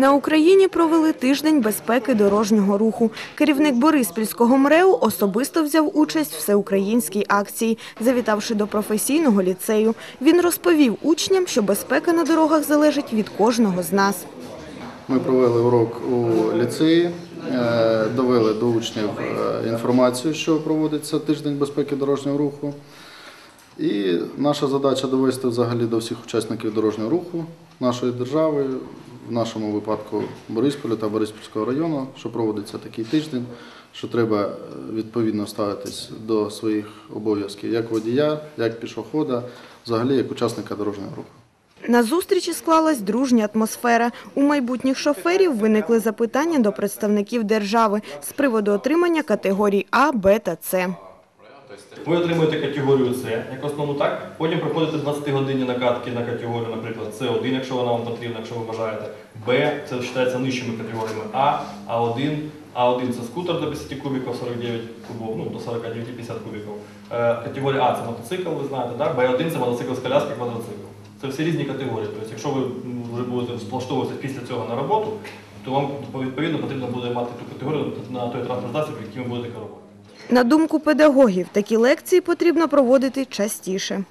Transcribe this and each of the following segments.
На Україні провели тиждень безпеки дорожнього руху. Керівник Бориспільського МРЕУ особисто взяв участь в всеукраїнській акції, завітавши до професійного ліцею. Він розповів учням, що безпека на дорогах залежить від кожного з нас. Ми провели урок у ліцеї, е, довели до учнів е, інформацію, що проводиться тиждень безпеки дорожнього руху. І наша задача довести взагалі до всіх учасників дорожнього руху нашої держави, в нашому випадку Борисполя та Бориспільського району, що проводиться такий тиждень, що треба е, відповідно ставитись до своїх обов'язків як водія, як пішохода, взагалі як учасника дорожнього руху. На зустрічі склалась дружня атмосфера. У майбутніх шоферів виникли запитання до представників держави з приводу отримання категорій А, Б та С. Ви отримуєте категорію С, як основну так. Потім проходите 20 годинні накатки на категорію, наприклад, С1, якщо вона вам потрібна, якщо ви бажаєте. Б це вважається нижчими категоріями А, А1. А1 це скутер до 50 кубиків, 49 кубов, ну до 49-50 кубиків. Е, Категорія А це мотоцикл, ви знаєте, так? Б1 це мотоцикл з коляски, квадроцикл. Це всі різні категорії. Тобто, якщо ви вже будете влаштовуватися після цього на роботу, то вам відповідно потрібно буде мати ту категорію на той транспорт засіб, яким ви будете керувати. На думку педагогів, такі лекції потрібно проводити частіше.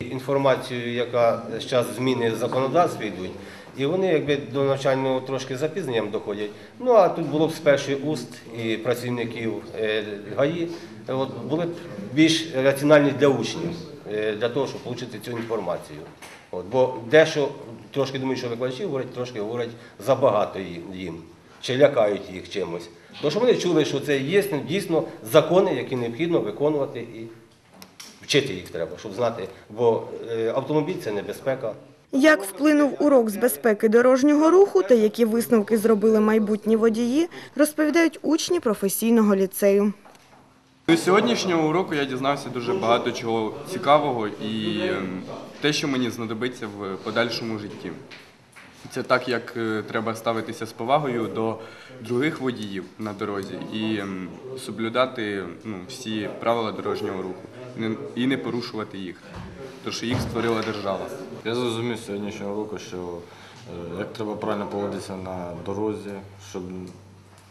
інформацію, яка зараз зміни в законодавстві йдуть, і вони якби до навчального трошки запізненням доходять. Ну а тут було б з перших уст і працівників е, ГАІ, от, були б більш раціональні для учнів, е, для того, щоб отримати цю інформацію. От, бо дещо трошки думаю, що викладачі говорять, трошки говорять забагато їм, чи лякають їх чимось. Тому що вони чули, що це є дійсно закони, які необхідно виконувати і Вчити їх треба, щоб знати, бо е, автомобіль це небезпека. Як вплинув урок з безпеки дорожнього руху та які висновки зробили майбутні водії, розповідають учні професійного ліцею. З сьогоднішнього уроку я дізнався дуже багато чого цікавого і ем, те, що мені знадобиться в подальшому житті. Це так, як е, треба ставитися з повагою до других водіїв на дорозі і соблюдати ну, всі правила дорожнього руху і не порушувати їх, тому що їх створила держава. Я зрозумів з сьогоднішнього року, що е, як треба правильно поводитися на дорозі, щоб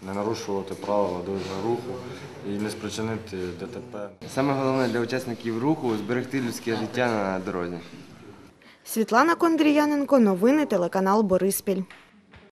не нарушувати правила дорожнього руху і не спричинити ДТП. Саме головне для учасників руху зберегти людське життя на дорозі. Світлана Кондріяненко, новини телеканал Бориспіль.